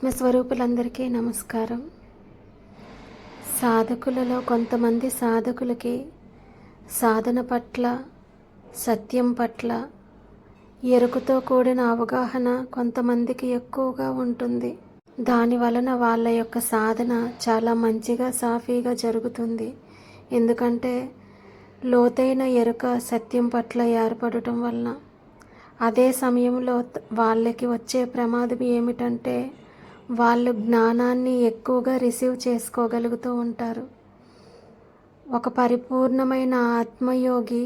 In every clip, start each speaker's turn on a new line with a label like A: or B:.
A: ఆత్మస్వరూపులందరికీ నమస్కారం. సాధకులలో కొంతమంది సాధకులకి సాధన పట్ల సత్యం పట్ల ఎరుకుతో కూడిన అవగాహన కొంతమందికి ఎక్కువగా ఉంటుంది. దాని వలన వాళ్ళ యొక్క సాధన చాలా మంచిగా సాఫీగా జరుగుతుంది. ఎందుకంటే లోతైన ఎరుక సత్యం పట్ల ఏర్పడటం వలన. అదే సమయంలో వాళ్ళకి వచ్చే ప్రమాదం ఏమిటంటే వాళ్ళు జ్ఞానాన్ని ఎక్కువగా రిసీవ్ చేసుకోగలుగుతూ ఉంటారు. ఒక పరిపూర్ణమైన ఆత్మయోగి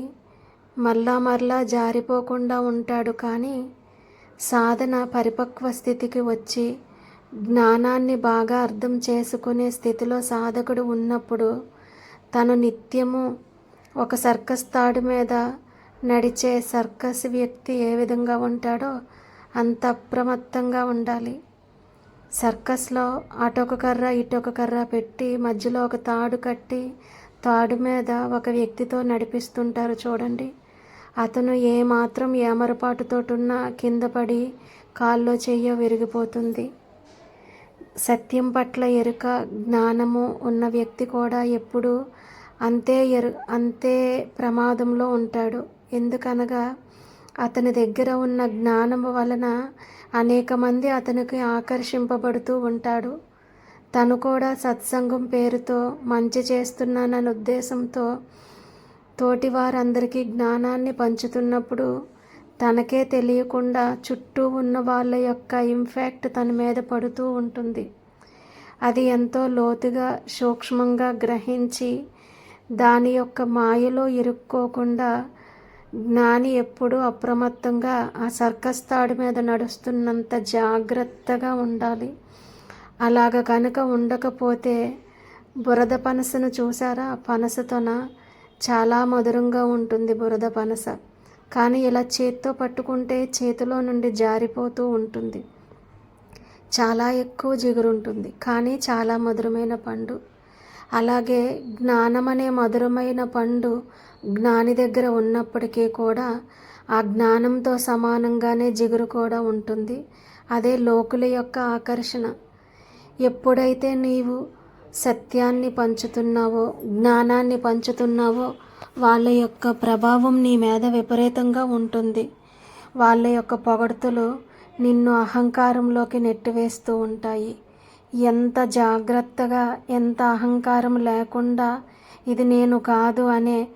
A: మళ్ళా మరలా జారిపోకుండా ఉంటాడు కానీ సాధన పరిపక్వ స్థితికి వచ్చి జ్ఞానాన్ని బాగా అర్థం చేసుకునే స్థితిలో సాధకుడు ఉన్నప్పుడు తను నిత్యము ఒక సర్కస్ తాడు మీద నడిచే సర్కస్ వ్యక్తి ఏ విధంగా ఉంటాడో అంత అప్రమత్తంగా ఉండాలి. సర్కస్లో అటొక కర్ర ఇటొక కర్ర పెట్టి మధ్యలో ఒక తాడు కట్టి తాడు మీద ఒక వ్యక్తితో నడిపిస్తుంటారు చూడండి. అతను ఏ మాత్రం ఏమరపాటుతోటున్నా కింద పడి కాల్లో చెయ్య విరిగిపోతుంది. సత్యం పట్ల ఎరుక జ్ఞానము ఉన్న వ్యక్తి కూడా ఎప్పుడూ అంతే ఎరు అంతే ప్రమాదంలో ఉంటాడు. ఎందుకనగా అతని దగ్గర ఉన్న జ్ఞానము వలన అనేక మంది అతనికి ఆకర్షింపబడుతూ ఉంటాడు. తను కూడా సత్సంగం పేరుతో మంచి చేస్తున్నానన్న ఉద్దేశంతో తోటి వారందరికీ జ్ఞానాన్ని పంచుతున్నప్పుడు తనకే తెలియకుండా చుట్టూ ఉన్న వాళ్ళ యొక్క ఇంపాక్ట్ తన మీద పడుతూ ఉంటుంది. అది ఎంతో లోతుగా సూక్ష్మంగా గ్రహించి దాని యొక్క మాయలో ఇరుక్కోకుండా జ్ఞాని ఎప్పుడూ అప్రమత్తంగా ఆ సర్కస్ తాడు మీద నడుస్తున్నంత జాగ్రత్తగా ఉండాలి. అలాగ కనుక ఉండకపోతే బురద పనసను చూసారా పనసతోన చాలా మధురంగా ఉంటుంది బురద పనస. కానీ ఇలా చేత్తో పట్టుకుంటే చేతిలో నుండి జారిపోతూ ఉంటుంది. చాలా ఎక్కువ జిగురుంటుంది. కానీ చాలా మధురమైన పండు. అలాగే జ్ఞానం అనే మధురమైన పండు జ్ఞాని దగ్గర ఉన్నప్పటికీ కూడా ఆ జ్ఞానంతో సమానంగానే జిగురు కూడా ఉంటుంది. అదే లోకుల యొక్క ఆకర్షణ. ఎప్పుడైతే నీవు సత్యాన్ని పంచుతున్నావో జ్ఞానాన్ని పంచుతున్నావో వాళ్ళ యొక్క ప్రభావం నీ మీద విపరీతంగా ఉంటుంది. వాళ్ళ యొక్క పొగడ్తలు నిన్ను అహంకారంలోకి నెట్టివేస్తూ ఉంటాయి. ఎంత జాగ్రత్తగా ఎంత అహంకారం లేకుండా ఇది నేను కాదు అనే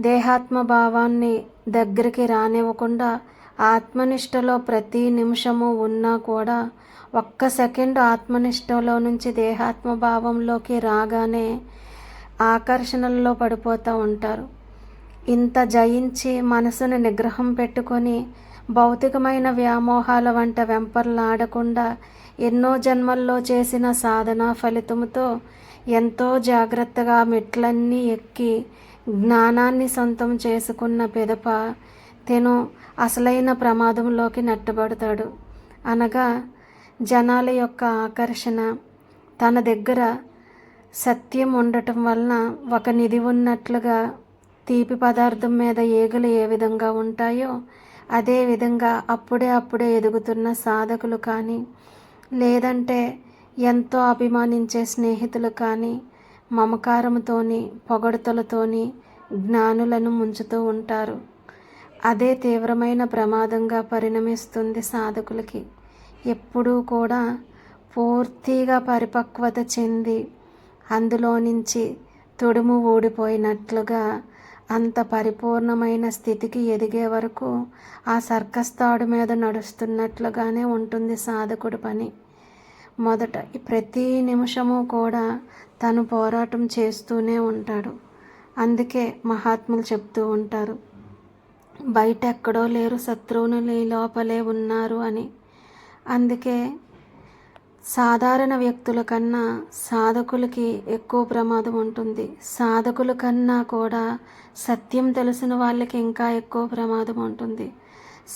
A: దేహాత్మ భావాన్ని దగ్గరికి రానివ్వకుండా ఆత్మనిష్టలో ప్రతి నిమిషము ఉన్నా కూడా ఒక్క సెకండ్ ఆత్మనిష్టలో నుంచి దేహాత్మ భావంలోకి రాగానే ఆకర్షణల్లో పడిపోతూ ఉంటారు. ఇంత జయించి మనసును నిగ్రహం పెట్టుకొని భౌతికమైన వ్యామోహాల వంట వెంపర్లాడకుండా ఎన్నో జన్మల్లో చేసిన సాధన ఫలితంతో ఎంతో జాగ్రత్తగా మెట్లన్నీ ఎక్కి జ్ఞానాన్ని సొంతం చేసుకున్న పిదప తెను అసలైన ప్రమాదంలోకి నెట్టబడతాడు. అనగా జనాల యొక్క ఆకర్షణ తన దగ్గర సత్యం ఉండటం వలన ఒక నిధి ఉన్నట్లుగా తీపి పదార్థం మీద ఈగలు ఏ విధంగా ఉంటాయో అదే విధంగా అప్పుడే అప్పుడే ఎదుగుతున్న సాధకులు కానీ లేదంటే ఎంతో అభిమానించే స్నేహితులు కానీ మమకారంతోని పొగడతలతోని జ్ఞానులను ముంచుతూ ఉంటారు. అదే తీవ్రమైన ప్రమాదంగా పరిణమిస్తుంది సాధకులకి. ఎప్పుడూ కూడా పూర్తిగా పరిపక్వత చెంది అందులో నుంచి తొడుము ఊడిపోయినట్లుగా అంత పరిపూర్ణమైన స్థితికి ఎదిగే వరకు ఆ సర్కస్ తాడు మీద నడుస్తున్నట్లుగానే ఉంటుంది సాధకుడి పని. మొదట ప్రతి నిమిషము కూడా తను పోరాటం చేస్తూనే ఉంటాడు. అందుకే మహాత్ములు చెప్తూ ఉంటారు బయట ఎక్కడో లేరు శత్రువులు లోపలే ఉన్నారు అని. అందుకే సాధారణ వ్యక్తుల కన్నా సాధకులకి ఎక్కువ ప్రమాదం ఉంటుంది. సాధకుల కన్నా కూడా సత్యం తెలిసిన వాళ్ళకి ఇంకా ఎక్కువ ప్రమాదం ఉంటుంది.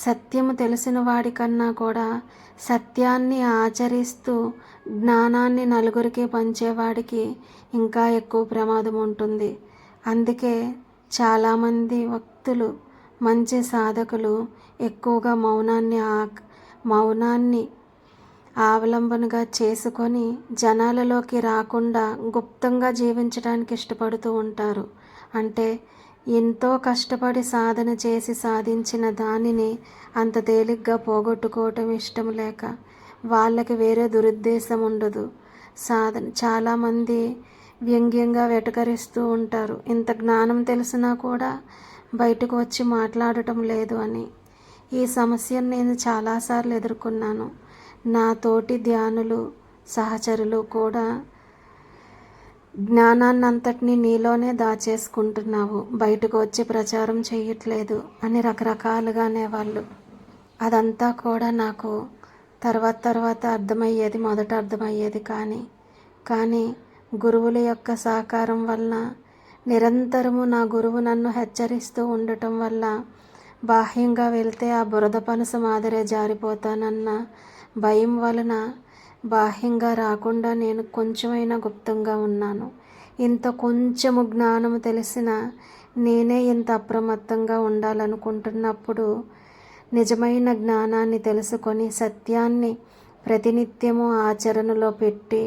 A: సత్యము తెలిసిన వాడి కన్నా కూడా సత్యాన్ని ఆచరిస్తూ జ్ఞానాన్ని నలుగురికి పంచేవాడికి ఇంకా ఎక్కువ ప్రమాదం ఉంటుంది. అందుకే చాలామంది భక్తులు మంచి సాధకులు ఎక్కువగా మౌనాన్ని ఆ మౌనాన్ని అవలంబనగా చేసుకొని జనాలలోకి రాకుండా గుప్తంగా జీవించడానికి ఇష్టపడుతూ ఉంటారు. అంటే ఎంతో కష్టపడి సాధన చేసి సాధించిన దానిని అంత తేలిగ్గా పోగొట్టుకోవటం ఇష్టం లేక వాళ్ళకి వేరే దురుద్దేశం ఉండదు. సాధన చాలామంది వ్యంగ్యంగా వెటకరిస్తూ ఉంటారు. ఇంత జ్ఞానం తెలిసినా కూడా బయటకు వచ్చి మాట్లాడటం లేదు అని. ఈ సమస్యను నేను చాలాసార్లు ఎదుర్కొన్నాను. నా తోటి ధ్యానులు సహచరులు కూడా జ్ఞానాన్నంతటినీ నీలోనే దాచేసుకుంటున్నావు. బయటకు వచ్చి ప్రచారం చేయట్లేదు అని రకరకాలుగా అనేవాళ్ళు అదంతా కూడా నాకు తర్వాత తర్వాత అర్థమయ్యేది మొదట అర్థమయ్యేది కానీ కానీ గురువుల యొక్క సహకారం వలన నిరంతరము నా గురువు నన్ను హెచ్చరిస్తూ ఉండటం వల్ల బాహ్యంగా వెళ్తే ఆ బురద పనస మాదిరే జారిపోతానన్న భయం వలన బాహ్యంగా రాకుండా నేను కొంచెమైనా గుప్తంగా ఉన్నాను. ఇంత కొంచెము జ్ఞానము తెలిసిన నేనే ఇంత అప్రమత్తంగా ఉండాలనుకుంటున్నప్పుడు నిజమైన జ్ఞానాన్ని తెలుసుకొని సత్యాన్ని ప్రతినిత్యము ఆచరణలో పెట్టి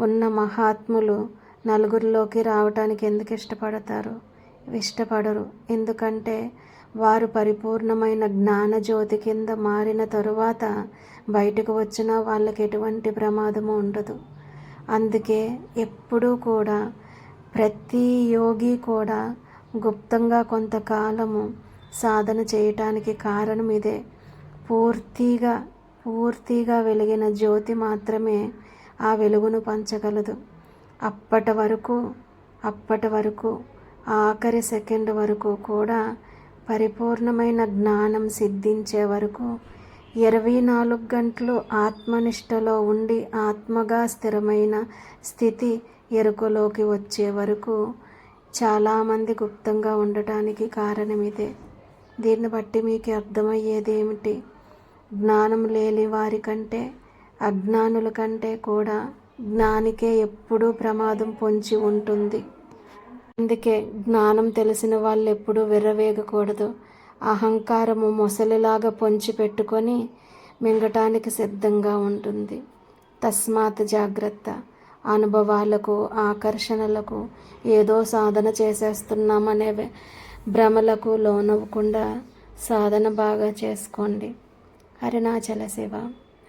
A: ఉన్న మహాత్ములు నలుగురిలోకి రావటానికి ఎందుకు ఇష్టపడతారు? ఇష్టపడరు. ఎందుకంటే వారు పరిపూర్ణమైన జ్ఞానజ్యోతి కింద మారిన తరువాత బయటకు వచ్చినా వాళ్ళకి ఎటువంటి ప్రమాదము ఉండదు. అందుకే ఎప్పుడూ కూడా ప్రతి యోగి కూడా గుప్తంగా కొంతకాలము సాధన చేయటానికి కారణం ఇదే పూర్తిగా పూర్తిగా వెలిగిన జ్యోతి మాత్రమే ఆ వెలుగును పంచగలదు. అప్పటి వరకు అప్పటి వరకు ఆఖరి సెకండ్ వరకు కూడా పరిపూర్ణమైన జ్ఞానం సిద్ధించే వరకు ఇరవై నాలుగు గంటలు ఆత్మనిష్టలో ఉండి ఆత్మగా స్థిరమైన స్థితి ఎరుకలోకి వచ్చే వరకు చాలామంది గుప్తంగా ఉండటానికి కారణం ఇదే దీన్ని బట్టి మీకు అర్థమయ్యేది ఏమిటి? జ్ఞానం లేని వారి కంటే అజ్ఞానుల కంటే కూడా జ్ఞానికే ఎప్పుడూ ప్రమాదం పొంచి ఉంటుంది. అందుకే జ్ఞానం తెలిసిన వాళ్ళు ఎప్పుడూ విర్రవేగకూడదు. అహంకారము మొసలిలాగా పొంచి పెట్టుకొని మింగటానికి సిద్ధంగా ఉంటుంది. తస్మాత్ జాగ్రత్త. అనుభవాలకు ఆకర్షణలకు ఏదో సాధన చేసేస్తున్నామనే భ్రమలకు లోనవ్వకుండా సాధన బాగా చేసుకోండి. అరుణాచల శివ.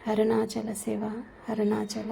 A: అరుణాచల శివ. అరుణాచల